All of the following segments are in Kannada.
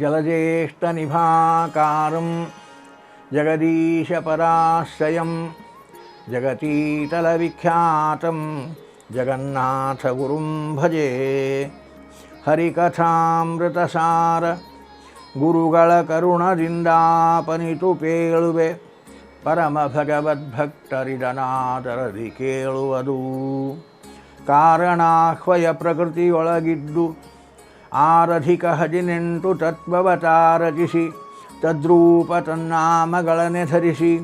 ಜಲಜ್ಯೇಷ್ಠನಿಭಾಕಾರಂ ಜಗದೀಶಪರಾಶ್ರಯಂ ಜಗತೀತಲವಿಖ್ಯಾತಂ ಜಗನ್ನಾಥಗುರುಂ ಭಜೆ ಹರಿಕಥಾಮೃತಸಾರ ಗುರುಗಳ ಕರುಣದಿಂದಾಪನಿತು ಪೇಳುವೆ ಪರಮ ಭಗವದ್ಭಕ್ತರಿದನಾದರದಿ ಕೇಳುವುದು ಕಾರಣಾಹ್ವಯ ಪ್ರಕೃತಿಯೊಳಗಿದ್ದು ಆರಧಿಕ ಹದಿನೆಂಟು ತತ್ವವತಾರಚಿಸಿ ತದ್ರೂಪ ತನ್ನಾಮಗಳನೆ ಧರಿಸಿ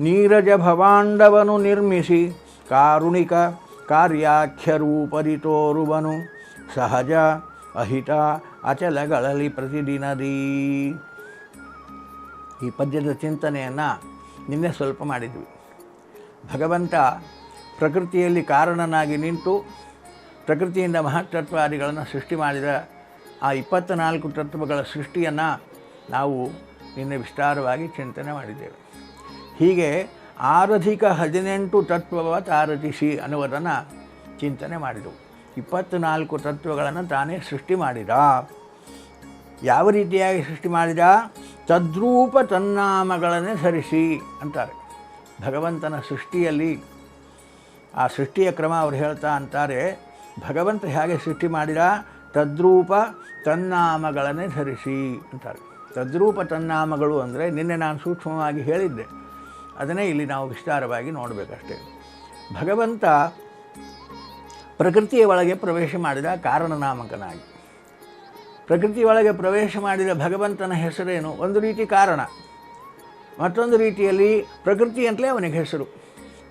ನೀರಜ ಭವಾಂಡವನು ನಿರ್ಮಿಸಿ, ಕಾರುಣಿಕ ಕಾರ್ಯಾಖ್ಯರೂಪದಿ ತೋರುವನು, ಸಹಜ ಅಹಿತ ಅಚಲಗಳಲ್ಲಿ ಪ್ರತಿದಿನದೀ. ಈ ಪದ್ಯದ ಚಿಂತನೆಯನ್ನು ನಿನ್ನೆ ಸ್ವಲ್ಪ ಮಾಡಿದ್ವಿ. ಭಗವಂತ ಪ್ರಕೃತಿಯಲ್ಲಿ ಕಾರಣನಾಗಿ ನಿಂತು ಪ್ರಕೃತಿಯಿಂದ ಮಹತ್ತತ್ವಾದಿಗಳನ್ನು ಸೃಷ್ಟಿ ಮಾಡಿದ ಆ ಇಪ್ಪತ್ತನಾಲ್ಕು ತತ್ವಗಳ ಸೃಷ್ಟಿಯನ್ನು ನಾವು ನಿನ್ನೆ ವಿಸ್ತಾರವಾಗಿ ಚಿಂತನೆ ಮಾಡಿದ್ದೇವೆ. ಹೀಗೆ ಆರಧಿಕ ಹದಿನೆಂಟು ತತ್ವವ ತಾರತಿಸಿ ಅನ್ನುವುದನ್ನು ಚಿಂತನೆ ಮಾಡಿದವು. ಇಪ್ಪತ್ತ್ನಾಲ್ಕು ತತ್ವಗಳನ್ನು ತಾನೇ ಸೃಷ್ಟಿ ಮಾಡಿದ. ಯಾವ ರೀತಿಯಾಗಿ ಸೃಷ್ಟಿ ಮಾಡಿದ? ತದ್ರೂಪ ತನ್ನಾಮಗಳನ್ನೇ ಸರಿಸಿ ಅಂತಾರೆ. ಭಗವಂತನ ಸೃಷ್ಟಿಯಲ್ಲಿ ಆ ಸೃಷ್ಟಿಯ ಕ್ರಮ ಅವರು ಹೇಳ್ತಾ ಅಂತಾರೆ, ಭಗವಂತ ಹೇಗೆ ಸೃಷ್ಟಿ ಮಾಡಿದ? ತದ್ರೂಪ ತನ್ನಾಮಗಳನ್ನೇ ಧರಿಸಿ ಅಂತಾರೆ. ತದ್ರೂಪ ತನ್ನಾಮಗಳು ಅಂದರೆ ನಿನ್ನೆ ನಾನು ಸೂಕ್ಷ್ಮವಾಗಿ ಹೇಳಿದ್ದೆ. ಅದನ್ನೇ ಇಲ್ಲಿ ನಾವು ವಿಸ್ತಾರವಾಗಿ ನೋಡಬೇಕಷ್ಟೇ. ಭಗವಂತ ಪ್ರಕೃತಿಯ ಒಳಗೆ ಪ್ರವೇಶ ಮಾಡಿದ ಕಾರಣನಾಮಕನಾಗಿ. ಪ್ರಕೃತಿಯೊಳಗೆ ಪ್ರವೇಶ ಮಾಡಿದ ಭಗವಂತನ ಹೆಸರೇನು? ಒಂದು ರೀತಿ ಕಾರಣ. ಮತ್ತೊಂದು ರೀತಿಯಲ್ಲಿ ಪ್ರಕೃತಿ ಅಂತಲೇ ಅವನಿಗೆ ಹೆಸರು.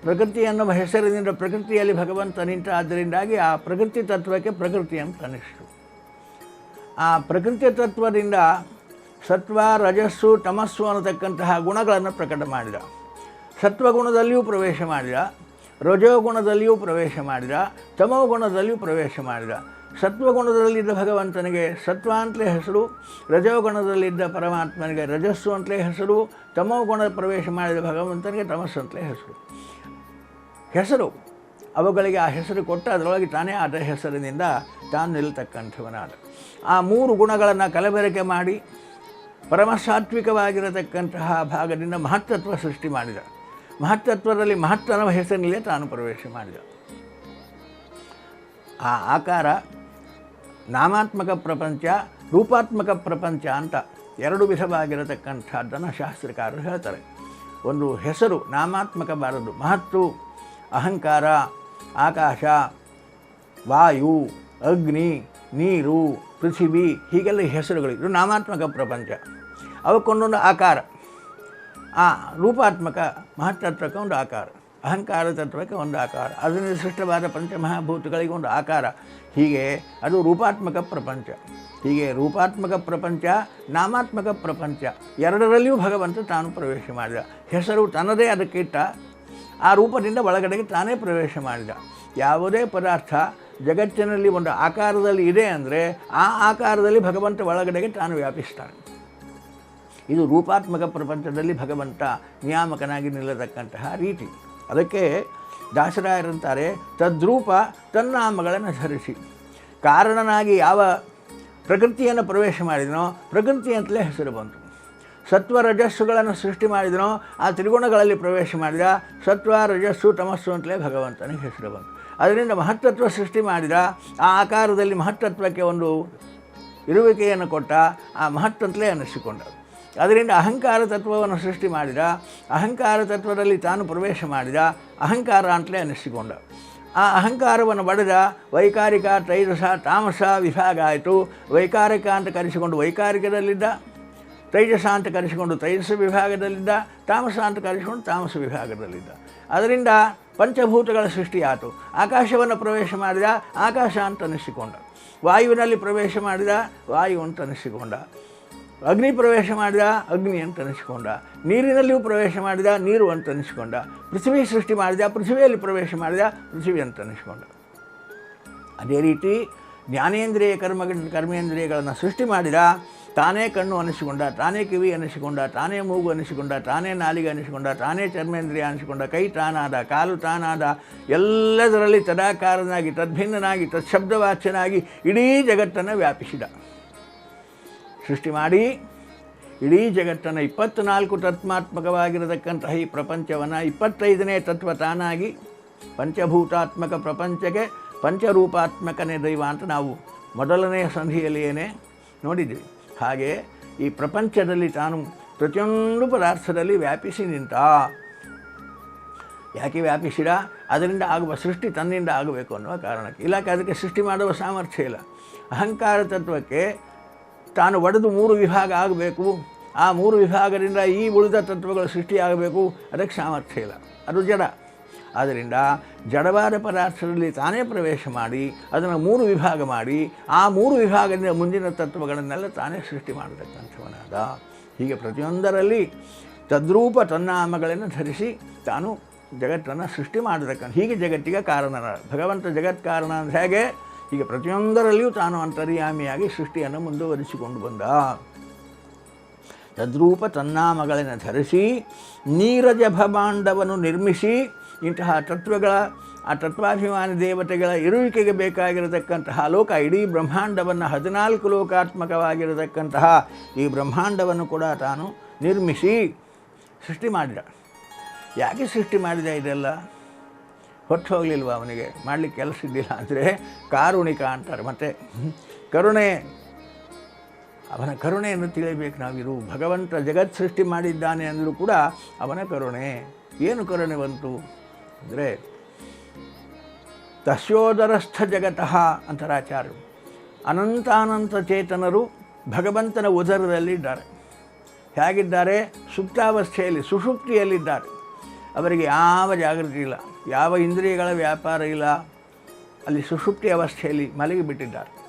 ಪ್ರಕೃತಿ ಎನ್ನುವ ಹೆಸರಿನಿಂದ ಪ್ರಕೃತಿಯಲ್ಲಿ ಭಗವಂತ ನಿಂತ ಆದ್ದರಿಂದಾಗಿ ಆ ಪ್ರಕೃತಿ ತತ್ವಕ್ಕೆ ಪ್ರಕೃತಿ ಅಂತ ಅನಿಸ್ತು. ಆ ಪ್ರಕೃತಿ ತತ್ವದಿಂದ ಸತ್ವ, ರಜಸ್ಸು, ತಮಸ್ಸು ಅನ್ನತಕ್ಕಂತಹ ಗುಣಗಳನ್ನು ಪ್ರಕಟ ಮಾಡಿದ. ಸತ್ವಗುಣದಲ್ಲಿಯೂ ಪ್ರವೇಶ ಮಾಡಿದ. ರಜೋಗುಣದಲ್ಲಿಯೂ ಪ್ರವೇಶ ಮಾಡಿದ. ತಮೋ ಗುಣದಲ್ಲಿಯೂ ಪ್ರವೇಶ ಮಾಡಿದ. ಸತ್ವಗುಣದಲ್ಲಿದ್ದ ಭಗವಂತನಿಗೆ ಸತ್ವ ಅಂತಲೇ ಹೆಸರು, ರಜೋಗುಣದಲ್ಲಿದ್ದ ಪರಮಾತ್ಮನಿಗೆ ರಜಸ್ಸು ಅಂತಲೇ ಹೆಸರು ತಮೋ ಗುಣ ಪ್ರವೇಶ ಮಾಡಿದ ಭಗವಂತನಿಗೆ ತಮಸ್ಸು ಅಂತಲೇ ಹೆಸರು. ಹೆಸರು. ಅವುಗಳಿಗೆ ಆ ಹೆಸರು ಕೊಟ್ಟು ಅದರೊಳಗೆ ತಾನೇ ಆದ ಹೆಸರಿನಿಂದ ತಾನು ನಿಲ್ತಕ್ಕಂಥವನಾದ. ಆ ಮೂರು ಗುಣಗಳನ್ನು ಕಲಬೆರಕೆ ಮಾಡಿ ಪರಮಸಾತ್ವಿಕವಾಗಿರತಕ್ಕಂತಹ ಭಾಗದಿಂದ ಮಹತ್ತತ್ವ ಸೃಷ್ಟಿ ಮಾಡಿದ. ಮಹತ್ತತ್ವದಲ್ಲಿ ಮಹತ್ತನ ಹೆಸರಿನಲ್ಲೇ ತಾನು ಪ್ರವೇಶ ಮಾಡಿದ. ಆ ಆಕಾರ ನಾಮಾತ್ಮಕ ಪ್ರಪಂಚ, ರೂಪಾತ್ಮಕ ಪ್ರಪಂಚ ಅಂತ ಎರಡು ವಿಧವಾಗಿರತಕ್ಕಂಥದ್ದನ್ನು ಶಾಸ್ತ್ರಕಾರರು ಹೇಳ್ತಾರೆ. ಒಂದು ಹೆಸರು ನಾಮಾತ್ಮಕ ಬಾರದು ಮಹತ್ತು ಅಹಂಕಾರ ಆಕಾಶ, ವಾಯು, ಅಗ್ನಿ, ನೀರು, ಪೃಥಿವಿ, ಹೀಗೆಲ್ಲ ಹೆಸರುಗಳು ಇದು ನಾಮಾತ್ಮಕ ಪ್ರಪಂಚ. ಅವಕ್ಕೊಂದೊಂದು ಆಕಾರ. ಆ ರೂಪಾತ್ಮಕ ಮಹತ್ತತ್ವಕ್ಕೆ ಒಂದು ಆಕಾರ. ಅಹಂಕಾರ ತತ್ವಕ್ಕೆ ಒಂದು ಆಕಾರ. ಅದರಿಂದ ಸೃಷ್ಟವಾದ ಪಂಚಮಹಾಭೂತಗಳಿಗೆ ಒಂದು ಆಕಾರ. ಹೀಗೆ ಅದು ರೂಪಾತ್ಮಕ ಪ್ರಪಂಚ. ಹೀಗೆ ರೂಪಾತ್ಮಕ ಪ್ರಪಂಚ, ನಾಮಾತ್ಮಕ ಪ್ರಪಂಚ ಎರಡರಲ್ಲಿಯೂ ಭಗವಂತ ತಾನು ಪ್ರವೇಶ ಮಾಡಿದ. ಹೆಸರು ತನ್ನದೇ ಅದಕ್ಕಿಟ್ಟ ಆ ರೂಪದಿಂದ ಒಳಗಡೆಗೆ ತಾನೇ ಪ್ರವೇಶ ಮಾಡಿದ. ಯಾವುದೇ ಪದಾರ್ಥ ಜಗತ್ತಿನಲ್ಲಿ ಒಂದು ಆಕಾರದಲ್ಲಿ ಇದೆ ಅಂದರೆ ಆ ಆಕಾರದಲ್ಲಿ ಭಗವಂತ ಒಳಗಡೆಗೆ ತಾನು ವ್ಯಾಪಿಸ್ತಾನೆ. ಇದು ರೂಪಾತ್ಮಕ ಪ್ರಪಂಚದಲ್ಲಿ ಭಗವಂತ ನಿಯಾಮಕನಾಗಿ ನಿಲ್ಲತಕ್ಕಂತಹ ರೀತಿ. ಅದಕ್ಕೆ ದಾಸರಾಯರಂತಾರೆ ತದ್ರೂಪ ತನ್ನಾಮಗಳನ್ನು ಧರಿಸಿ. ಕಾರಣನಾಗಿ ಯಾವ ಪ್ರಕೃತಿಯನ್ನು ಪ್ರವೇಶ ಮಾಡಿದನೋ ಪ್ರಕೃತಿ ಅಂತಲೇ ಹೆಸರು ಬಂತು. ಸತ್ವ ರಜಸ್ಸುಗಳನ್ನು ಸೃಷ್ಟಿ ಮಾಡಿದನೋ, ಆ ತ್ರಿಗುಣಗಳಲ್ಲಿ ಪ್ರವೇಶ ಮಾಡಿದ, ಸತ್ವ, ರಜಸ್ಸು, ತಮಸ್ಸು ಅಂತಲೇ ಭಗವಂತನಿಗೆ ಹೆಸರು ಬಂತು. ಅದರಿಂದ ಮಹತ್ತತ್ವ ಸೃಷ್ಟಿ ಮಾಡಿದ, ಆ ಆಕಾರದಲ್ಲಿ ಮಹತ್ತತ್ವಕ್ಕೆ ಒಂದು ಇರುವಿಕೆಯನ್ನು ಕೊಟ್ಟ, ಆ ಮಹತ್ತಂತಲೇ ಅನ್ನಿಸಿಕೊಂಡ ಅದರಿಂದ ಅಹಂಕಾರ ತತ್ವವನ್ನು ಸೃಷ್ಟಿ ಮಾಡಿದ, ಅಹಂಕಾರ ತತ್ವದಲ್ಲಿ ತಾನು ಪ್ರವೇಶ ಮಾಡಿದ, ಅಹಂಕಾರ ಅಂತಲೇ ಅನ್ನಿಸಿಕೊಂಡ ಆ ಅಹಂಕಾರವನ್ನು ಬಡೆದ ವೈಕಾರಿಕ ತೈಜಸ ತಾಮಸ ವಿಭಾಗ ಆಯಿತು. ವೈಕಾರಿಕ ಅಂತ ಕರೆಸಿಕೊಂಡು ವೈಕಾರಿಕದಲ್ಲಿದ್ದ ತೈಜಸ ಅಂತ ಕರೆಸಿಕೊಂಡು ತೈಜಸ ವಿಭಾಗದಲ್ಲಿದ್ದ ತಾಮಸ ಅಂತ ಕರೆಸಿಕೊಂಡು ತಾಮಸ ವಿಭಾಗದಲ್ಲಿದ್ದ. ಅದರಿಂದ ಪಂಚಭೂತಗಳ ಸೃಷ್ಟಿಯಾಯಿತು ಆಕಾಶವನ್ನು ಪ್ರವೇಶ ಮಾಡಿದ, ಆಕಾಶ ಅಂತ ಅನಿಸಿಕೊಂಡ ವಾಯುವಿನಲ್ಲಿ ಪ್ರವೇಶ ಮಾಡಿದ, ವಾಯು ಅಂತ ಅನಿಸಿಕೊಂಡ ಅಗ್ನಿ ಪ್ರವೇಶ ಮಾಡಿದ, ಅಗ್ನಿ ಅಂತ ಅನಿಸಿಕೊಂಡ ನೀರಿನಲ್ಲಿಯೂ ಪ್ರವೇಶ ಮಾಡಿದ, ನೀರು ಅಂತ ಅನಿಸಿಕೊಂಡ ಪೃಥ್ವಿ ಸೃಷ್ಟಿ ಮಾಡಿದ, ಪೃಥ್ವಿಯಲ್ಲಿ ಪ್ರವೇಶ ಮಾಡಿದ, ಪೃಥ್ವಿ ಅಂತ ಅನಿಸಿಕೊಂಡ ಅದೇ ರೀತಿ ಜ್ಞಾನೇಂದ್ರಿಯ ಕರ್ಮ ಕರ್ಮೇಂದ್ರಿಯಗಳನ್ನು ಸೃಷ್ಟಿ ಮಾಡಿದ ತಾನೇ ಕಣ್ಣು ಅನಿಸಿಕೊಂಡ, ತಾನೇ ಕಿವಿ ಅನಿಸಿಕೊಂಡ, ತಾನೇ ಮೂಗು ಅನಿಸಿಕೊಂಡ, ತಾನೇ ನಾಲಿಗೆ ಅನಿಸಿಕೊಂಡ, ತಾನೇ ಚರ್ಮೇಂದ್ರಿಯ ಅನಿಸಿಕೊಂಡ, ಕೈ ತಾನಾದ, ಕಾಲು ತಾನಾದ, ಎಲ್ಲದರಲ್ಲಿ ತದಾಕಾರನಾಗಿ, ತದ್ಭಿನ್ನನಾಗಿ, ತತ್ಶಬ್ದವಾಚ್ಯನಾಗಿ ಇಡೀ ಜಗತ್ತನ್ನು ವ್ಯಾಪಿಸಿದ. ಸೃಷ್ಟಿ ಮಾಡಿ ಇಡೀ ಜಗತ್ತನ್ನು ಇಪ್ಪತ್ತ್ನಾಲ್ಕು ತತ್ಮಾತ್ಮಕವಾಗಿರತಕ್ಕಂತಹ ಈ ಪ್ರಪಂಚವನ್ನು ಇಪ್ಪತ್ತೈದನೇ ತತ್ವ ತಾನಾಗಿ ಪಂಚಭೂತಾತ್ಮಕ ಪ್ರಪಂಚಕ್ಕೆ ಪಂಚರೂಪಾತ್ಮಕನೇ ದೈವ ಅಂತ ನಾವು ಮೊದಲನೆಯ ಸಂಧಿಯಲ್ಲಿಯೇ ನೋಡಿದ್ವಿ. ಹಾಗೆ ಈ ಪ್ರಪಂಚದಲ್ಲಿ ತಾನು ಪ್ರತಿಯೊಂದು ಪದಾರ್ಥದಲ್ಲಿ ವ್ಯಾಪಿಸಿ ನಿಂತ, ಯಾಕೆ ವ್ಯಾಪಿಸಿದ? ಅದರಿಂದ ಆಗುವ ಸೃಷ್ಟಿ ತನ್ನಿಂದ ಆಗಬೇಕು ಅನ್ನುವ ಕಾರಣಕ್ಕೆ. ಇಲಾಖೆ ಅದಕ್ಕೆ ಸೃಷ್ಟಿ ಮಾಡುವ ಸಾಮರ್ಥ್ಯ ಇಲ್ಲ. ಅಹಂಕಾರ ತತ್ವಕ್ಕೆ ತಾನು ಒಡೆದು ಮೂರು ವಿಭಾಗ ಆಗಬೇಕು. ಆ ಮೂರು ವಿಭಾಗದಿಂದ ಈ ಉಳಿದ ತತ್ವಗಳು ಸೃಷ್ಟಿಯಾಗಬೇಕು. ಅದಕ್ಕೆ ಸಾಮರ್ಥ್ಯ ಇಲ್ಲ. ಅದು ಜಡ. ಆದ್ದರಿಂದ ಜಡವಾದ ಪದಾರ್ಥದಲ್ಲಿ ತಾನೇ ಪ್ರವೇಶ ಮಾಡಿ, ಅದನ್ನು ಮೂರು ವಿಭಾಗ ಮಾಡಿ, ಆ ಮೂರು ವಿಭಾಗದಿಂದ ಮುಂದಿನ ತತ್ವಗಳನ್ನೆಲ್ಲ ತಾನೇ ಸೃಷ್ಟಿ ಮಾಡತಕ್ಕಂಥವನಾದ. ಹೀಗೆ ಪ್ರತಿಯೊಂದರಲ್ಲಿ ತದ್ರೂಪ ತನ್ನಾಮಗಳನ್ನು ಧರಿಸಿ ತಾನು ಜಗತ್ತನ್ನು ಸೃಷ್ಟಿ ಮಾಡತಕ್ಕಂಥ, ಹೀಗೆ ಜಗತ್ತಿಗೆ ಕಾರಣ ಭಗವಂತ ಜಗತ್ ಕಾರಣ ಅಂದರೆ ಹೇಗೆ? ಹೀಗೆ ಪ್ರತಿಯೊಂದರಲ್ಲಿಯೂ ತಾನು ಅಂತರ್ಯಾಮಿಯಾಗಿ ಸೃಷ್ಟಿಯನ್ನು ಮುಂದುವರಿಸಿಕೊಂಡು ಬಂದ. ತದ್ರೂಪ ತನ್ನಾಮಗಳನ್ನು ಧರಿಸಿ, ನೀರಜ ಭಾಂಡವನ್ನು ನಿರ್ಮಿಸಿ ಇಂತಹ ತತ್ವಗಳ, ಆ ತತ್ವಾಭಿಮಾನಿ ದೇವತೆಗಳ ಇರುವಿಕೆಗೆ ಬೇಕಾಗಿರತಕ್ಕಂತಹ ಲೋಕ, ಇಡೀ ಬ್ರಹ್ಮಾಂಡವನ್ನು ಹದಿನಾಲ್ಕು ಲೋಕಾತ್ಮಕವಾಗಿರತಕ್ಕಂತಹ ಈ ಬ್ರಹ್ಮಾಂಡವನ್ನು ಕೂಡ ತಾನು ನಿರ್ಮಿಸಿ ಸೃಷ್ಟಿ ಮಾಡಿದ. ಯಾಕೆ ಸೃಷ್ಟಿ ಮಾಡಿದ ಇದೆಲ್ಲ? ಹೊತ್ತು ಹೋಗಲಿಲ್ವ ಅವನಿಗೆ? ಮಾಡಲಿಕ್ಕೆ ಕೆಲಸ ಇದ್ದಿಲ್ಲ ಅಂದರೆ ಕಾರುಣಿಕ ಅಂತಾರೆ. ಮತ್ತು ಕರುಣೆ, ಅವನ ಕರುಣೆಯನ್ನು ತಿಳಿಯಬೇಕು ನಾವಿರು. ಭಗವಂತ ಜಗತ್ ಸೃಷ್ಟಿ ಮಾಡಿದ್ದಾನೆ ಅಂದರೂ ಕೂಡ ಅವನ ಕರುಣೆ. ಏನು ಕರುಣೆ ಬಂತು? ಅಂದರೆ ತಸ್ಯೋದರಸ್ಥ ಜಗತಃ ಅಂತರಾಚಾರ್ಯರು. ಅನಂತಾನಂತ ಚೇತನರು ಭಗವಂತನ ಉದರದಲ್ಲಿದ್ದಾರೆ. ಹೇಗಿದ್ದಾರೆ? ಸುಪ್ತಾವಸ್ಥೆಯಲ್ಲಿ, ಸುಷುಪ್ತಿಯಲ್ಲಿದ್ದಾರೆ. ಅವರಿಗೆ ಯಾವ ಜಾಗೃತಿ ಇಲ್ಲ. ಯಾವ ಇಂದ್ರಿಯಗಳ ವ್ಯಾಪಾರ ಇಲ್ಲ. ಅಲ್ಲಿ ಸುಷುಪ್ತಿ ಅವಸ್ಥೆಯಲ್ಲಿ ಮಲಗಿಬಿಟ್ಟಿದ್ದಾರೆ.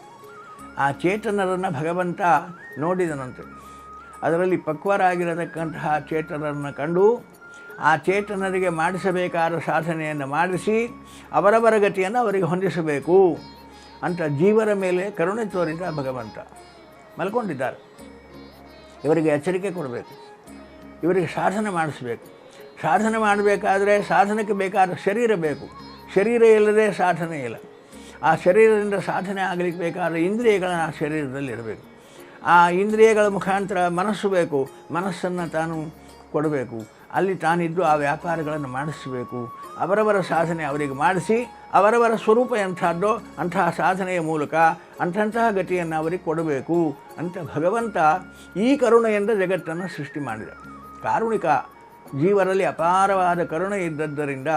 ಆ ಚೇತನರನ್ನು ಭಗವಂತ ನೋಡಿದನಂತೆ ಅದರಲ್ಲಿ ಪಕ್ವರಾಗಿರತಕ್ಕಂತಹ ಚೇತನರನ್ನು ಕಂಡು ಆ ಚೇತನರಿಗೆ ಮಾಡಿಸಬೇಕಾದ ಸಾಧನೆಯನ್ನು ಮಾಡಿಸಿ ಅವರವರ ಗತಿಯನ್ನು ಅವರಿಗೆ ಹೊಂದಿಸಬೇಕು ಅಂತ ಜೀವರ ಮೇಲೆ ಕರುಣೆ ತೋರಿದ ಭಗವಂತ. ಮಲ್ಕೊಂಡಿದ್ದಾರೆ. ಇವರಿಗೆ ಎಚ್ಚರಿಕೆ ಕೊಡಬೇಕು. ಇವರಿಗೆ ಸಾಧನೆ ಮಾಡಿಸಬೇಕು. ಸಾಧನೆ ಮಾಡಬೇಕಾದ್ರೆ ಸಾಧನಕ್ಕೆ ಬೇಕಾದ ಶರೀರ ಬೇಕು. ಶರೀರ ಇಲ್ಲದೆ ಸಾಧನೆ ಇಲ್ಲ. ಆ ಶರೀರದಿಂದ ಸಾಧನೆ ಆಗಲಿಕ್ಕೆ ಬೇಕಾದ ಇಂದ್ರಿಯಗಳನ್ನು ಆ ಶರೀರದಲ್ಲಿ ಇರಬೇಕು ಆ ಇಂದ್ರಿಯಗಳ ಮುಖಾಂತರ ಮನಸ್ಸು ಬೇಕು. ಮನಸ್ಸನ್ನು ತಾನು ಕೊಡಬೇಕು. ಅಲ್ಲಿ ತಾನಿದ್ದು ಆ ವ್ಯಾಪಾರಗಳನ್ನು ಮಾಡಿಸಬೇಕು. ಅವರವರ ಸಾಧನೆ ಅವರಿಗೆ ಮಾಡಿಸಿ, ಅವರವರ ಸ್ವರೂಪ ಎಂಥದ್ದೋ ಅಂತಹ ಸಾಧನೆಯ ಮೂಲಕ ಅಂಥಂತಹ ಗತಿಯನ್ನು ಅವರಿಗೆ ಕೊಡಬೇಕು ಅಂತ ಭಗವಂತ ಈ ಕರುಣೆಯಿಂದ ಜಗತ್ತನ್ನು ಸೃಷ್ಟಿ ಮಾಡಿದ. ಕಾರುಣಿಕ ಜೀವರಲ್ಲಿ ಅಪಾರವಾದ ಕರುಣೆ ಇದ್ದದ್ದರಿಂದ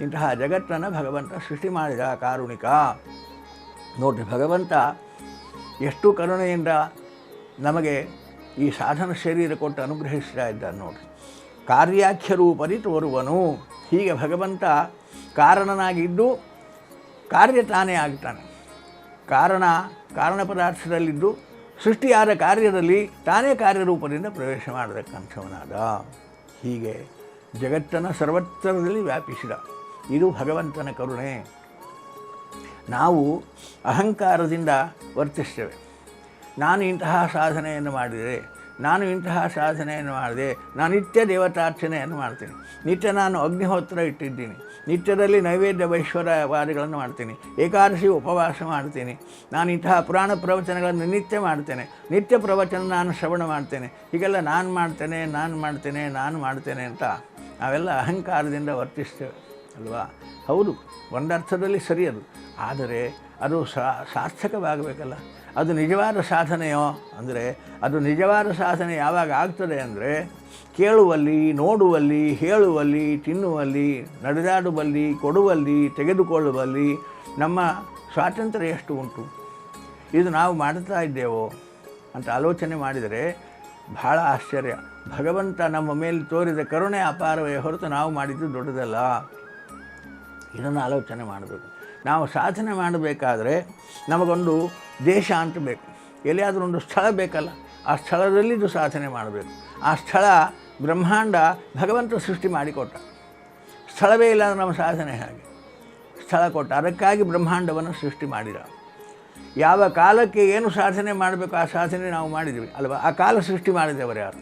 ಇಂತಹ ಜಗತ್ತನ್ನು ಭಗವಂತ ಸೃಷ್ಟಿ ಮಾಡಿದ ಕಾರುಣಿಕ. ನೋಡಿ ಭಗವಂತ ಎಷ್ಟು ಕರುಣೆಯಿಂದ ನಮಗೆ ಈ ಸಾಧನ ಶರೀರ ಕೊಟ್ಟು ಅನುಗ್ರಹಿಸ್ತಾ ಇದ್ದಾನೆ ನೋಡಿ ಕಾರ್ಯಾಖ್ಯ ರೂಪದಿ ತೋರುವನು. ಹೀಗೆ ಭಗವಂತ ಕಾರಣನಾಗಿದ್ದು ಕಾರ್ಯ ತಾನೇ ಆಗ್ತಾನೆ. ಕಾರಣ ಕಾರಣ ಪದಾರ್ಥದಲ್ಲಿದ್ದು ಸೃಷ್ಟಿಯಾದ ಕಾರ್ಯದಲ್ಲಿ ತಾನೇ ಕಾರ್ಯರೂಪದಿಂದ ಪ್ರವೇಶ ಮಾಡತಕ್ಕಂಥವನಾದ. ಹೀಗೆ ಜಗತ್ತನ್ನು ಸರ್ವತ್ರದಲ್ಲಿ ವ್ಯಾಪಿಸಿದ. ಇದು ಭಗವಂತನ ಕರುಣೆ. ನಾವು ಅಹಂಕಾರದಿಂದ ವರ್ತಿಸ್ತೇವೆ. ನಾನು ಇಂತಹ ಸಾಧನೆಯನ್ನು ಮಾಡಿದೆ ನಾನು ಇಂತಹ ಸಾಧನೆಯನ್ನು ಮಾಡಿದೆ, ನಾನು ನಿತ್ಯ ದೇವತಾರ್ಚನೆಯನ್ನು ಮಾಡ್ತೀನಿ. ನಿತ್ಯ ನಾನು ಅಗ್ನಿಹೋತ್ರ ಇಟ್ಟಿದ್ದೀನಿ. ನಿತ್ಯದಲ್ಲಿ ನೈವೇದ್ಯ ವೈಶ್ವರವಾದಿಗಳನ್ನು ಮಾಡ್ತೀನಿ. ಏಕಾದಶಿ ಉಪವಾಸ ಮಾಡ್ತೀನಿ. ನಾನು ಇಂತಹ ಪುರಾಣ ಪ್ರವಚನಗಳನ್ನು ನಿತ್ಯ ಮಾಡ್ತೇನೆ. ನಿತ್ಯ ಪ್ರವಚನ ನಾನು ಶ್ರವಣ ಮಾಡ್ತೇನೆ. ಹೀಗೆಲ್ಲ ನಾನು ಮಾಡ್ತೇನೆ ನಾನು ಮಾಡ್ತೇನೆ ನಾನು ಮಾಡ್ತೇನೆ ಅಂತ ನಾವೆಲ್ಲ ಅಹಂಕಾರದಿಂದ ವರ್ತಿಸ್ತೇವೆ ಅಲ್ವಾ? ಹೌದು, ಒಂದರ್ಥದಲ್ಲಿ ಸರಿ ಅದು. ಆದರೆ ಅದು ಸಾರ್ಥಕವಾಗಬೇಕಲ್ಲ. ಅದು ನಿಜವಾದ ಸಾಧನೆಯೋ? ಅಂದರೆ ಅದು ನಿಜವಾದ ಸಾಧನೆ ಯಾವಾಗ ಆಗ್ತದೆ ಅಂದರೆ ಕೇಳುವಲ್ಲಿ, ನೋಡುವಲ್ಲಿ, ಹೇಳುವಲ್ಲಿ, ತಿನ್ನುವಲ್ಲಿ, ನಡೆದಾಡುವಲ್ಲಿ, ಕೊಡುವಲ್ಲಿ, ತೆಗೆದುಕೊಳ್ಳುವಲ್ಲಿ ನಮ್ಮ ಸ್ವಾತಂತ್ರ್ಯ ಎಷ್ಟು ಉಂಟು? ಇದು ನಾವು ಮಾಡ್ತಾ ಇದ್ದೇವೋ ಅಂತ ಆಲೋಚನೆ ಮಾಡಿದರೆ ಬಹಳ ಆಶ್ಚರ್ಯ. ಭಗವಂತ ನಮ್ಮ ಮೇಲೆ ತೋರಿದ ಕರುಣೆ ಅಪಾರವೇ ಹೊರತು ನಾವು ಮಾಡಿದ್ದು ದೊಡ್ಡದಲ್ಲ. ಇದನ್ನು ಆಲೋಚನೆ ಮಾಡಬೇಕು. ನಾವು ಸಾಧನೆ ಮಾಡಬೇಕಾದ್ರೆ ನಮಗೊಂದು ದೇಶ ಅಂತ ಬೇಕು. ಎಲ್ಲಿಯಾದರೂ ಒಂದು ಸ್ಥಳ ಬೇಕಲ್ಲ, ಆ ಸ್ಥಳದಲ್ಲಿ ಇದು ಸಾಧನೆ ಮಾಡಬೇಕು. ಆ ಸ್ಥಳ ಬ್ರಹ್ಮಾಂಡ ಭಗವಂತ ಸೃಷ್ಟಿ ಮಾಡಿಕೊಟ್ಟ. ಸ್ಥಳವೇ ಇಲ್ಲ ನಮ್ಮ ಸಾಧನೆ ಹಾಗೆ? ಸ್ಥಳ ಕೊಟ್ಟ, ಅದಕ್ಕಾಗಿ ಬ್ರಹ್ಮಾಂಡವನ್ನು ಸೃಷ್ಟಿ ಮಾಡಿದ. ಯಾವ ಕಾಲಕ್ಕೆ ಏನು ಸಾಧನೆ ಮಾಡಬೇಕು, ಆ ಸಾಧನೆ ನಾವು ಮಾಡಿದ್ವಿ, ಅಲ್ವಾ? ಆ ಕಾಲ ಸೃಷ್ಟಿ ಮಾಡಿದವರು ಯಾರು?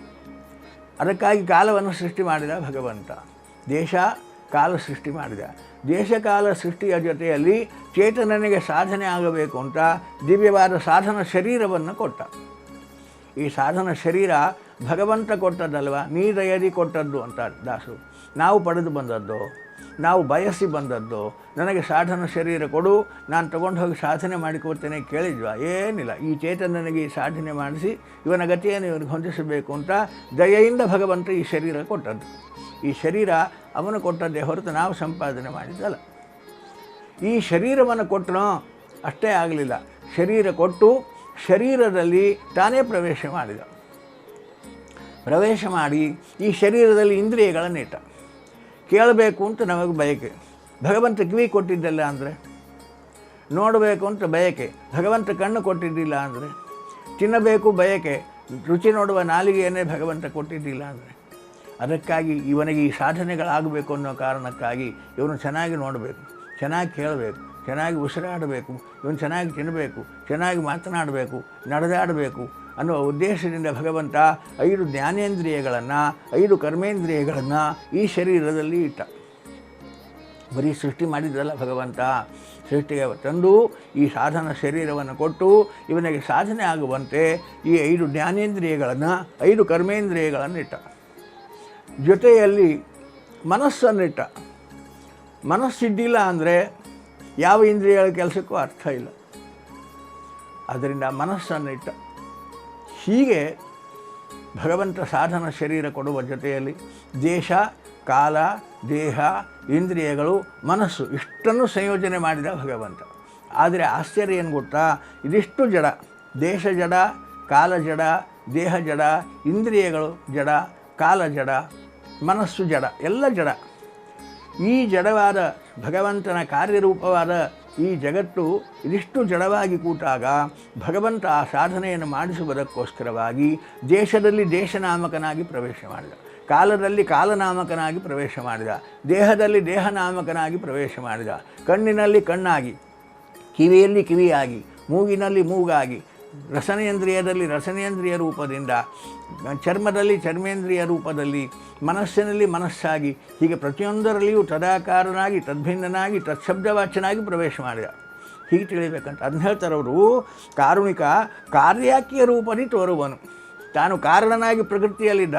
ಅದಕ್ಕಾಗಿ ಕಾಲವನ್ನು ಸೃಷ್ಟಿ ಮಾಡಿದ ಭಗವಂತ. ದೇಶ ಕಾಲ ಸೃಷ್ಟಿ ಮಾಡಿದ. ದೇಶಕಾಲ ಸೃಷ್ಟಿಯ ಜೊತೆಯಲ್ಲಿ ಚೇತನನಿಗೆ ಸಾಧನೆ ಆಗಬೇಕು ಅಂತ ದಿವ್ಯವಾದ ಸಾಧನ ಶರೀರವನ್ನು ಕೊಟ್ಟ. ಈ ಸಾಧನ ಶರೀರ ಭಗವಂತ ಕೊಟ್ಟದ್ದಲ್ವ? ನೀ ದಯದಿ ಕೊಟ್ಟದ್ದು ಅಂತ ದಾಸು. ನಾವು ಪಡೆದು ಬಂದದ್ದು, ನಾವು ಬಯಸಿ ಬಂದದ್ದು, ನನಗೆ ಸಾಧನ ಶರೀರ ಕೊಡು, ನಾನು ತಗೊಂಡು ಹೋಗಿ ಸಾಧನೆ ಮಾಡಿಕೊಡ್ತೇನೆ ಕೇಳಿದ್ವಾ? ಏನಿಲ್ಲ. ಈ ಚೇತನನಿಗೆ ಈ ಸಾಧನೆ ಮಾಡಿಸಿ, ಇವನ ಗತಿಯನ್ನು ಇವನಿಗೆ ಹೊಂದಿಸಬೇಕು ಅಂತ ದಯೆಯಿಂದ ಭಗವಂತ ಈ ಶರೀರ ಕೊಟ್ಟದ್ದು. ಈ ಶರೀರ ಅವನು ಕೊಟ್ಟದ್ದೇ ಹೊರತು ನಾವು ಸಂಪಾದನೆ ಮಾಡಿದ್ದಲ್ಲ. ಈ ಶರೀರವನ್ನು ಕೊಟ್ಟನೋ ಅಷ್ಟೇ ಆಗಲಿಲ್ಲ. ಶರೀರ ಕೊಟ್ಟು ಶರೀರದಲ್ಲಿ ತಾನೇ ಪ್ರವೇಶ ಮಾಡಿದ. ಪ್ರವೇಶ ಮಾಡಿ ಈ ಶರೀರದಲ್ಲಿ ಇಂದ್ರಿಯಗಳನ್ನಿಟ್ಟ ಕೇಳಬೇಕು ಅಂತ ನಮಗೆ ಬಯಕೆ. ಭಗವಂತ ಕಿವಿ ಕೊಟ್ಟಿದ್ದಲ್ಲ ಅಂದರೆ? ನೋಡಬೇಕು ಅಂತ ಬಯಕೆ. ಭಗವಂತ ಕಣ್ಣು ಕೊಟ್ಟಿದ್ದಿಲ್ಲ ಅಂದರೆ? ತಿನ್ನಬೇಕು ಬಯಕೆ. ರುಚಿ ನೋಡುವ ನಾಲಿಗೆಯನ್ನೇ ಭಗವಂತ ಕೊಟ್ಟಿದ್ದಿಲ್ಲ ಅಂದರೆ? ಅದಕ್ಕಾಗಿ ಇವನಿಗೆ ಈ ಸಾಧನೆಗಳಾಗಬೇಕು ಅನ್ನೋ ಕಾರಣಕ್ಕಾಗಿ ಇವನು ಚೆನ್ನಾಗಿ ನೋಡಬೇಕು, ಚೆನ್ನಾಗಿ ಕೇಳಬೇಕು, ಚೆನ್ನಾಗಿ ಉಸಿರಾಡಬೇಕು, ಇವನು ಚೆನ್ನಾಗಿ ತಿನ್ನಬೇಕು ಚೆನ್ನಾಗಿ ಮಾತನಾಡಬೇಕು, ನಡೆದಾಡಬೇಕು ಅನ್ನುವ ಉದ್ದೇಶದಿಂದ ಭಗವಂತ ಐದು ಜ್ಞಾನೇಂದ್ರಿಯಗಳನ್ನು, ಐದು ಕರ್ಮೇಂದ್ರಿಯಗಳನ್ನು ಈ ಶರೀರದಲ್ಲಿ ಇಟ್ಟ. ಬರೀ ಸೃಷ್ಟಿ ಮಾಡಿದ್ರಲ್ಲ ಭಗವಂತ, ಸೃಷ್ಟಿಗೆ ತಂದು ಈ ಸಾಧನ ಶರೀರವನ್ನು ಕೊಟ್ಟು ಇವನಿಗೆ ಸಾಧನೆ ಆಗುವಂತೆ ಈ ಐದು ಜ್ಞಾನೇಂದ್ರಿಯಗಳನ್ನು, ಐದು ಕರ್ಮೇಂದ್ರಿಯಗಳನ್ನು ಇಟ್ಟ. ಜೊತೆಯಲ್ಲಿ ಮನಸ್ಸನ್ನಿಟ್ಟ. ಮನಸ್ಸಿದ್ದಿಲ್ಲ ಅಂದರೆ ಯಾವ ಇಂದ್ರಿಯಗಳ ಕೆಲಸಕ್ಕೂ ಅರ್ಥ ಇಲ್ಲ. ಅದರಿಂದ ಮನಸ್ಸನ್ನಿಟ್ಟ. ಹೀಗೆ ಭಗವಂತ ಸಾಧನ ಶರೀರ ಕೊಡುವ ಜೊತೆಯಲ್ಲಿ ದೇಶ, ಕಾಲ, ದೇಹ, ಇಂದ್ರಿಯಗಳು, ಮನಸ್ಸು ಇಷ್ಟನ್ನು ಸಂಯೋಜನೆ ಮಾಡಿದ ಭಗವಂತ. ಆದರೆ ಆಶ್ಚರ್ಯ ಏನು ಗೊತ್ತಾ? ಇದಿಷ್ಟು ಜಡ. ದೇಶ ಜಡ, ಕಾಲ ಜಡ, ದೇಹ ಜಡ, ಇಂದ್ರಿಯಗಳು ಜಡ, ಕಾಲ ಜಡ. ಮನಸ್ಸು ಜಡ, ಎಲ್ಲ ಜಡ. ಈ ಜಡವಾದ ಭಗವಂತನ ಕಾರ್ಯರೂಪವಾದ ಈ ಜಗತ್ತು ಇದಿಷ್ಟು ಜಡವಾಗಿ ಕೂಟಾಗ ಭಗವಂತ ಆ ಸಾಧನೆಯನ್ನು ಮಾಡಿಸುವುದಕ್ಕೋಸ್ಕರವಾಗಿ ದೇಶದಲ್ಲಿ ದೇಶನಾಮಕನಾಗಿ ಪ್ರವೇಶ ಮಾಡಿದ. ಕಾಲದಲ್ಲಿ ಕಾಲನಾಮಕನಾಗಿ ಪ್ರವೇಶ ಮಾಡಿದ. ದೇಹದಲ್ಲಿ ದೇಹನಾಮಕನಾಗಿ ಪ್ರವೇಶ ಮಾಡಿದ. ಕಣ್ಣಿನಲ್ಲಿ ಕಣ್ಣಾಗಿ, ಕಿವಿಯಲ್ಲಿ ಕಿವಿಯಾಗಿ, ಮೂಗಿನಲ್ಲಿ ಮೂಗಾಗಿ ರಸನೇಂದ್ರಿಯದಲ್ಲಿ ರಸನೇಂದ್ರಿಯ ರೂಪದಿಂದ, ಚರ್ಮದಲ್ಲಿ ಚರ್ಮೇಂದ್ರಿಯ ರೂಪದಲ್ಲಿ, ಮನಸ್ಸಿನಲ್ಲಿ ಮನಸ್ಸಾಗಿ, ಹೀಗೆ ಪ್ರತಿಯೊಂದರಲ್ಲಿಯೂ ತದಾಕಾರನಾಗಿ, ತದ್ಭಿನ್ನನಾಗಿ ತತ್ಶಬ್ದವಾಚನಾಗಿ ಪ್ರವೇಶ ಮಾಡಿದ. ಹೀಗೆ ತಿಳಿಬೇಕಂತ ಅದನ್ನ ಹೇಳ್ತಾರವರು, ಕಾರುಣಿಕ ಕಾರ್ಯಾಕಿಯ ರೂಪದಿ ತೋರುವನು. ತಾನು ಕಾರಣನಾಗಿ ಪ್ರಕೃತಿಯಲ್ಲಿದ್ದ,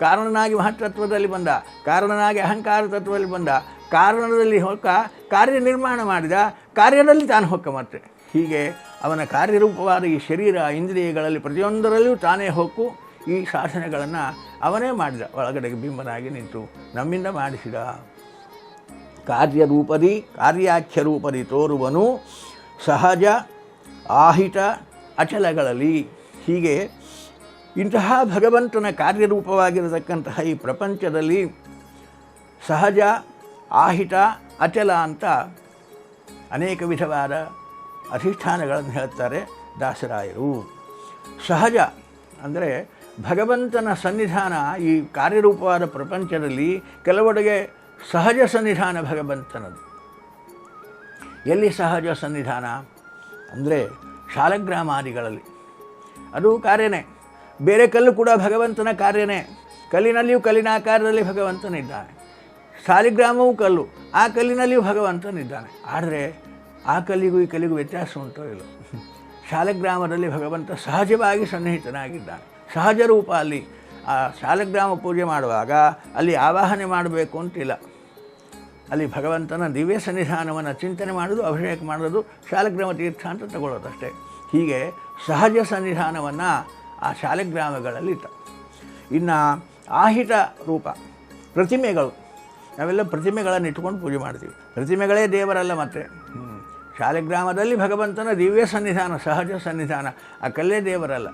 ಕಾರಣನಾಗಿ ಮಹತ್ತತ್ವದಲ್ಲಿ ಬಂದ, ಕಾರಣನಾಗಿ ಅಹಂಕಾರ ತತ್ವದಲ್ಲಿ ಬಂದ, ಕಾರಣದಲ್ಲಿ ಹೊಕ್ಕ ಕಾರ್ಯ ನಿರ್ಮಾಣ ಮಾಡಿದ, ಕಾರ್ಯದಲ್ಲಿ ತಾನು ಹೊಕ್ಕ ಮತ್ತೆ ಹೀಗೆ ಅವನ ಕಾರ್ಯರೂಪವಾದ ಈ ಶರೀರ ಇಂದ್ರಿಯಗಳಲ್ಲಿ ಪ್ರತಿಯೊಂದರಲ್ಲೂ ತಾನೇ ಹೊಕ್ಕು, ಈ ಶಾಸನಗಳನ್ನು ಅವನೇ ಮಾಡಿದ. ಒಳಗಡೆಗೆ ಬಿಂಬನಾಗಿ ನಿಂತು ನಮ್ಮಿಂದ ಮಾಡಿಸಿದ. ಕಾರ್ಯರೂಪದಿ ಕಾರ್ಯಾಖ್ಯ ರೂಪದಿ ತೋರುವನು ಸಹಜ, ಆಹಿತ, ಅಚಲಗಳಲ್ಲಿ. ಹೀಗೆ ಇಂತಹ ಭಗವಂತನ ಕಾರ್ಯರೂಪವಾಗಿರತಕ್ಕಂತಹ ಈ ಪ್ರಪಂಚದಲ್ಲಿ ಸಹಜ, ಆಹಿತ, ಅಚಲ ಅಂತ ಅನೇಕ ವಿಧವಾದ ಅಧಿಷ್ಠಾನಗಳನ್ನು ಹೇಳ್ತಾರೆ ದಾಸರಾಯರು. ಸಹಜ ಅಂದರೆ ಭಗವಂತನ ಸನ್ನಿಧಾನ ಈ ಕಾರ್ಯರೂಪವಾದ ಪ್ರಪಂಚದಲ್ಲಿ ಕೆಲವೆಡೆಗೆ ಸಹಜ ಸನ್ನಿಧಾನ ಭಗವಂತನದು. ಎಲ್ಲಿ ಸಹಜ ಸನ್ನಿಧಾನ ಅಂದರೆ ಶಾಲಗ್ರಾಮಾದಿಗಳಲ್ಲಿ. ಅದು ಕಾರ್ಯನೇ. ಬೇರೆ ಕಲ್ಲು ಕೂಡ ಭಗವಂತನ ಕಾರ್ಯನೇ. ಕಲ್ಲಿನಲ್ಲಿಯೂ ಕಲ್ಲಿನ ಆಕಾರದಲ್ಲಿ ಭಗವಂತನಿದ್ದಾನೆ. ಶಾಲಿಗ್ರಾಮವೂ ಕಲ್ಲು. ಆ ಕಲ್ಲಿನಲ್ಲಿಯೂ ಭಗವಂತನಿದ್ದಾನೆ. ಆದರೆ ಆ ಕಲ್ಲಿಗೂ ಈ ಕಲ್ಲಿಗೂ ವ್ಯತ್ಯಾಸ ಉಂಟೋ ಇಲ್ಲ? ಶಾಲಗ್ರಾಮದಲ್ಲಿ ಭಗವಂತ ಸಹಜವಾಗಿ ಸನ್ನಿಹಿತನಾಗಿದ್ದಾನೆ. ಸಹಜ ರೂಪ ಅಲ್ಲಿ ಆ ಶಾಲಗ್ರಾಮ ಪೂಜೆ ಮಾಡುವಾಗ ಅಲ್ಲಿ ಆವಾಹನೆ ಮಾಡಬೇಕು ಅಂತಿಲ್ಲ. ಅಲ್ಲಿ ಭಗವಂತನ ದಿವ್ಯ ಸನ್ನಿಧಾನವನ್ನು ಚಿಂತನೆ ಮಾಡೋದು ಅಭಿಷೇಕ ಮಾಡೋದು ಶಾಲಗ್ರಾಮ ತೀರ್ಥ ಅಂತ ತಗೊಳ್ಳೋದಷ್ಟೇ. ಹೀಗೆ ಸಹಜ ಸನ್ನಿಧಾನವನ್ನು ಆ ಶಾಲಗ್ರಾಮಗಳಲ್ಲಿ ಇತ್ತು ಇನ್ನು ಆಹಿತ ರೂಪ, ಪ್ರತಿಮೆಗಳು. ನಾವೆಲ್ಲ ಪ್ರತಿಮೆಗಳನ್ನು ಇಟ್ಕೊಂಡು ಪೂಜೆ ಮಾಡ್ತೀವಿ. ಪ್ರತಿಮೆಗಳೇ ದೇವರಲ್ಲ ಮತ್ತೆ. ಶಾಲಿಗ್ರಾಮದಲ್ಲಿ ಭಗವಂತನ ದಿವ್ಯ ಸನ್ನಿಧಾನ, ಸಹಜ ಸನ್ನಿಧಾನ, ಆ ಕಲ್ಲೇ ದೇವರಲ್ಲ.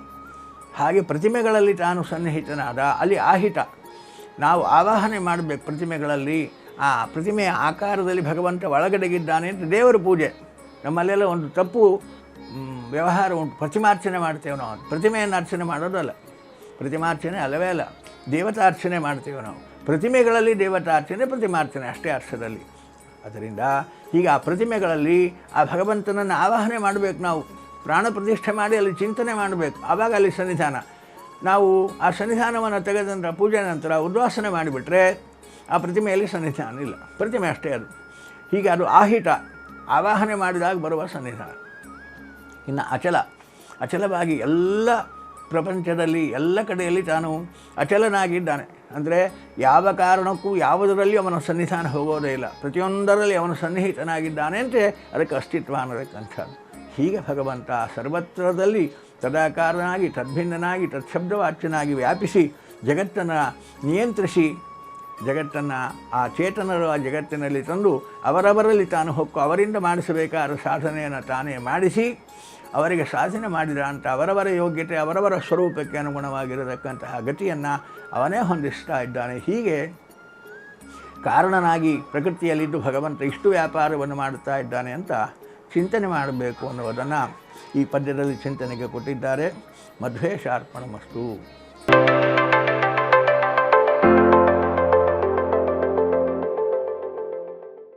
ಹಾಗೆ ಪ್ರತಿಮೆಗಳಲ್ಲಿ ತಾನು ಸನ್ನಿಹಿತನಾದ, ಅಲ್ಲಿ ಆಹಿತ. ನಾವು ಆವಾಹನೆ ಮಾಡಬೇಕು ಪ್ರತಿಮೆಗಳಲ್ಲಿ, ಆ ಪ್ರತಿಮೆಯ ಆಕಾರದಲ್ಲಿ ಭಗವಂತ ಒಳಗಡೆಗಿದ್ದಾನೆ ಅಂತ ದೇವರ ಪೂಜೆ. ನಮ್ಮಲ್ಲೆಲ್ಲ ಒಂದು ತಪ್ಪು ವ್ಯವಹಾರ ಉಂಟು. ಪ್ರತಿಮಾರ್ಚನೆ ಮಾಡ್ತೇವೆ ನಾವು. ಪ್ರತಿಮೆಯನ್ನು ಅರ್ಚನೆ ಮಾಡೋದಲ್ಲ. ಪ್ರತಿಮಾರ್ಚನೆ ಅಲ್ಲವೇ ಅಲ್ಲ. ದೇವತಾರ್ಚನೆ ಮಾಡ್ತೇವೆ ನಾವು. ಪ್ರತಿಮೆಗಳಲ್ಲಿ ದೇವತಾರ್ಚನೆ, ಪ್ರತಿಮಾರ್ಚನೆ, ಅಷ್ಟೇ ಅರ್ಥದಲ್ಲಿ. ಅದರಿಂದ ಈಗ ಆ ಪ್ರತಿಮೆಗಳಲ್ಲಿ ಆ ಭಗವಂತನನ್ನು ಆವಾಹನೆ ಮಾಡಬೇಕು ನಾವು. ಪ್ರಾಣ ಪ್ರತಿಷ್ಠೆ ಮಾಡಿ ಅಲ್ಲಿ ಚಿಂತನೆ ಮಾಡಬೇಕು. ಆವಾಗ ಅಲ್ಲಿ ಸನ್ನಿಧಾನ. ನಾವು ಆ ಸನ್ನಿಧಾನವನ್ನು ತೆಗೆದ ನಂತರ ಪೂಜೆ ನಂತರ ಉದ್ವಾಸನೆ ಮಾಡಿಬಿಟ್ರೆ ಆ ಪ್ರತಿಮೆಯಲ್ಲಿ ಸನ್ನಿಧಾನ ಇಲ್ಲ. ಪ್ರತಿಮೆ ಅಷ್ಟೇ ಅದು. ಹೀಗೆ ಅದು ಆಹಿತ, ಆವಾಹನೆ ಮಾಡಿದಾಗ ಬರುವ ಸನ್ನಿಧಾನ. ಇನ್ನು ಅಚಲ, ಅಚಲವಾಗಿ ಎಲ್ಲ ಪ್ರಪಂಚದಲ್ಲಿ ಎಲ್ಲ ಕಡೆಯಲ್ಲಿ ತಾನು ಅಚಲನಾಗಿದ್ದಾನೆ. ಅಂದರೆ ಯಾವ ಕಾರಣಕ್ಕೂ ಯಾವುದರಲ್ಲಿ ಅವನ ಸನ್ನಿಧಾನ ಹೋಗೋದೇ ಇಲ್ಲ. ಪ್ರತಿಯೊಂದರಲ್ಲಿ ಅವನು ಸನ್ನಿಹಿತನಾಗಿದ್ದಾನೆ ಅಂತ ಅದಕ್ಕೆ ಅಸ್ತಿತ್ವ ಅನ್ನೋದಕ್ಕಂಥದ್ದು ಹೀಗೆ ಭಗವಂತ ಸರ್ವತ್ರದಲ್ಲಿ ತದಾಕಾರನಾಗಿ ತದ್ಭಿನ್ನನಾಗಿ, ತತ್ಶಬ್ದವಾಚ್ಯನಾಗಿ ವ್ಯಾಪಿಸಿ ಜಗತ್ತನ್ನು ನಿಯಂತ್ರಿಸಿ, ಜಗತ್ತನ್ನು ಆ ಚೇತನರು ಆ ಜಗತ್ತಿನಲ್ಲಿ ತಂದು ಅವರವರಲ್ಲಿ ತಾನು ಹೊಕ್ಕು ಅವರಿಂದ ಮಾಡಿಸಬೇಕಾದ ಸಾಧನೆಯನ್ನು ತಾನೇ ಮಾಡಿಸಿ ಅವರಿಗೆ ಸಾಧನೆ ಮಾಡಿದ ಅಂತ ಅವರವರ ಯೋಗ್ಯತೆ, ಅವರವರ ಸ್ವರೂಪಕ್ಕೆ ಅನುಗುಣವಾಗಿರತಕ್ಕಂತಹ ಗತಿಯನ್ನು ಅವನೇ ಹೊಂದಿಸ್ತಾ ಇದ್ದಾನೆ. ಹೀಗೆ ಕಾರಣನಾಗಿ ಪ್ರಕೃತಿಯಲ್ಲಿದ್ದು ಭಗವಂತ ಇಷ್ಟು ವ್ಯಾಪಾರವನ್ನು ಮಾಡುತ್ತಾ ಇದ್ದಾನೆ ಅಂತ ಚಿಂತನೆ ಮಾಡಬೇಕು ಅನ್ನುವುದನ್ನು ಈ ಪದ್ಯದಲ್ಲಿ ಚಿಂತನೆಗೆ ಕೊಟ್ಟಿದ್ದಾರೆ. ಮಧ್ವೇಶಾರ್ಪಣ ಮಸ್ತು